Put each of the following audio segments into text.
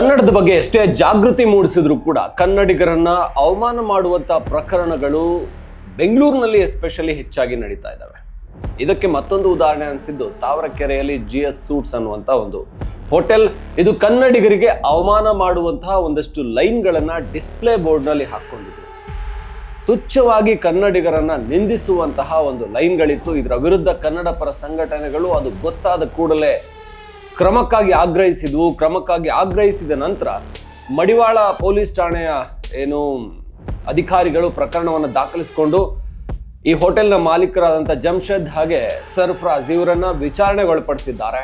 ಕನ್ನಡದ ಬಗ್ಗೆ ಎಷ್ಟೇ ಜಾಗೃತಿ ಮೂಡಿಸಿದ್ರು ಕೂಡ ಕನ್ನಡಿಗರನ್ನ ಅವಮಾನ ಮಾಡುವಂತ ಪ್ರಕರಣಗಳು ಬೆಂಗಳೂರಿನಲ್ಲಿ ಎಸ್ಪೆಷಲಿ ಹೆಚ್ಚಾಗಿ ನಡೀತಾ ಇದ್ದಾವೆ. ಇದಕ್ಕೆ ಮತ್ತೊಂದು ಉದಾಹರಣೆ ಅನಿಸಿದ್ದು ತಾವರಕೆರೆಯಲ್ಲಿ ಜಿ ಎಸ್ ಸೂಟ್ಸ್ ಅನ್ನುವಂತ ಒಂದು ಹೋಟೆಲ್. ಇದು ಕನ್ನಡಿಗರಿಗೆ ಅವಮಾನ ಮಾಡುವಂತಹ ಒಂದಷ್ಟು ಲೈನ್ಗಳನ್ನ ಡಿಸ್ಪ್ಲೇ ಬೋರ್ಡ್ನಲ್ಲಿ ಹಾಕೊಂಡಿದ್ರು ತುಚ್ಛವಾಗಿ ಕನ್ನಡಿಗರನ್ನ ನಿಂದಿಸುವಂತಹ ಒಂದು ಲೈನ್ಗಳಿತ್ತು. ಇದರ ವಿರುದ್ಧ ಕನ್ನಡ ಪರ ಸಂಘಟನೆಗಳು ಅದು ಗೊತ್ತಾದ ಕೂಡಲೇ ಕ್ರಮಕ್ಕಾಗಿ ಆಗ್ರಹಿಸಿದ್ವು, ಕ್ರಮಕ್ಕಾಗಿ ಆಗ್ರಹಿಸಿದ ನಂತರ ಮಡಿವಾಳ ಪೊಲೀಸ್ ಠಾಣೆಯ ಏನು ಅಧಿಕಾರಿಗಳು ಪ್ರಕರಣವನ್ನು ದಾಖಲಿಸಿಕೊಂಡು ಈ ಹೋಟೆಲ್ನ ಮಾಲೀಕರಾದಂಥ ಜಮ್ಷದ್ ಹಾಗೆ ಸರ್ಫ್ರಾಜ್ ಇವರನ್ನ ವಿಚಾರಣೆಗೊಳಪಡಿಸಿದ್ದಾರೆ.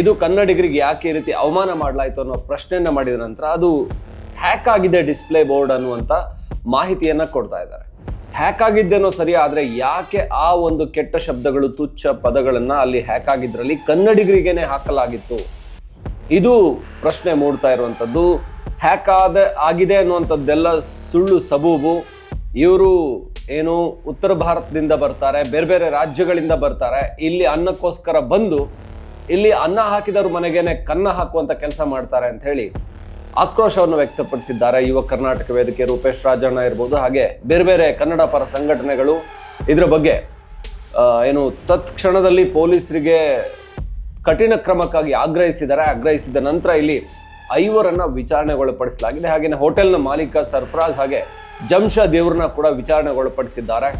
ಇದು ಕನ್ನಡಿಗರಿಗೆ ಯಾಕೆ ಈ ರೀತಿ ಅವಮಾನ ಮಾಡಲಾಯಿತು ಅನ್ನೋ ಪ್ರಶ್ನೆಯನ್ನು ಮಾಡಿದ ನಂತರ ಅದು ಹ್ಯಾಕ್ ಆಗಿದೆ ಡಿಸ್ಪ್ಲೇ ಬೋರ್ಡ್ ಅನ್ನುವಂಥ ಮಾಹಿತಿಯನ್ನು ಕೊಡ್ತಾ ಇದ್ದಾರೆ. ಹ್ಯಾಕ್ ಆಗಿದ್ದೇನೋ ಸರಿ, ಆದ್ರೆ ಯಾಕೆ ಆ ಒಂದು ಕೆಟ್ಟ ಶಬ್ದಗಳು, ತುಚ್ಛ ಪದಗಳನ್ನು ಅಲ್ಲಿ ಹ್ಯಾಕ್ ಆಗಿದ್ರಲ್ಲಿ ಕನ್ನಡಿಗರಿಗೇನೆ ಹಾಕಲಾಗಿತ್ತು? ಇದು ಪ್ರಶ್ನೆ ಮೂಡ್ತಾ ಇರುವಂಥದ್ದು ಹ್ಯಾಕ್ ಆದ, ಆಗಿದೆ ಅನ್ನುವಂಥದ್ದೆಲ್ಲ ಸುಳ್ಳು ಸಬೂಬು. ಇವರು ಏನು ಉತ್ತರ ಭಾರತದಿಂದ ಬರ್ತಾರೆ, ಬೇರೆ ಬೇರೆ ರಾಜ್ಯಗಳಿಂದ ಬರ್ತಾರೆ. ಇಲ್ಲಿ ಅನ್ನಕ್ಕೋಸ್ಕರ ಬಂದು, ಇಲ್ಲಿ ಅನ್ನ ಹಾಕಿದವ್ರ ಮನೆಗೇನೆ ಕನ್ನ ಹಾಕುವಂತ ಕೆಲಸ ಮಾಡ್ತಾರೆ ಅಂತ ಹೇಳಿ ಆಕ್ರೋಶವನ್ನು ವ್ಯಕ್ತಪಡಿಸಿದ್ದಾರೆ. ಯುವ ಕರ್ನಾಟಕ ವೇದಿಕೆ ರೂಪೇಶ್ ರಾಜಣ್ಣ ಇರ್ಬೋದು, ಹಾಗೆ ಬೇರೆ ಬೇರೆ ಕನ್ನಡ ಪರ ಸಂಘಟನೆಗಳು. ಇದರ ಬಗ್ಗೆ ಏನು ತತ್ಕ್ಷಣದಲ್ಲಿ ಪೊಲೀಸರಿಗೆ ಕಠಿಣ ಕ್ರಮಕ್ಕಾಗಿ ಆಗ್ರಹಿಸಿದ್ದಾರೆ. ಆಗ್ರಹಿಸಿದ ನಂತರ ಇಲ್ಲಿ ಐವರನ್ನ ವಿಚಾರಣೆಗೊಳಪಡಿಸಲಾಗಿದೆ. ಹಾಗೆಯೇ ಹೋಟೆಲ್ನ ಮಾಲೀಕ ಸರ್ಫರಾಜ್ ಹಾಗೆ ಜಮ್ಷಾ ದೇವ್ರನ್ನ ಕೂಡ ವಿಚಾರಣೆಗೊಳಪಡಿಸಿದ್ದಾರೆ.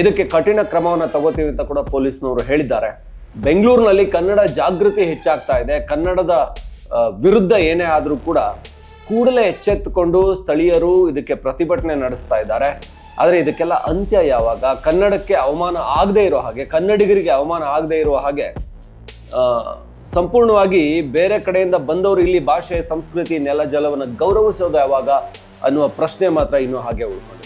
ಇದಕ್ಕೆ ಕಠಿಣ ಕ್ರಮವನ್ನು ತಗೋತೀವಿ ಅಂತ ಕೂಡ ಪೊಲೀಸ್ನವರು ಹೇಳಿದ್ದಾರೆ. ಬೆಂಗಳೂರಿನಲ್ಲಿ ಕನ್ನಡ ಜಾಗೃತಿ ಹೆಚ್ಚಾಗ್ತಾ ಇದೆ. ಕನ್ನಡದ ವಿರುದ್ಧ ಏನೇ ಆದರೂ ಕೂಡ ಕೂಡಲೇ ಎಚ್ಚೆತ್ತುಕೊಂಡು ಸ್ಥಳೀಯರು ಇದಕ್ಕೆ ಪ್ರತಿಭಟನೆ ನಡೆಸ್ತಾ ಇದ್ದಾರೆ. ಆದರೆ ಇದಕ್ಕೆಲ್ಲ ಅಂತ್ಯ ಯಾವಾಗ? ಕನ್ನಡಕ್ಕೆ ಅವಮಾನ ಆಗದೇ ಇರೋ ಹಾಗೆ, ಕನ್ನಡಿಗರಿಗೆ ಅವಮಾನ ಆಗದೇ ಇರುವ ಹಾಗೆ ಸಂಪೂರ್ಣವಾಗಿ ಬೇರೆ ಕಡೆಯಿಂದ ಬಂದವರು ಇಲ್ಲಿ ಭಾಷೆ, ಸಂಸ್ಕೃತಿ, ನೆಲ, ಜಲವನ್ನು ಗೌರವಿಸೋದು ಯಾವಾಗ ಅನ್ನುವ ಪ್ರಶ್ನೆ ಮಾತ್ರ ಇನ್ನೂ ಹಾಗೆ ಉಳ್ಕೊಂಡಿದೆ.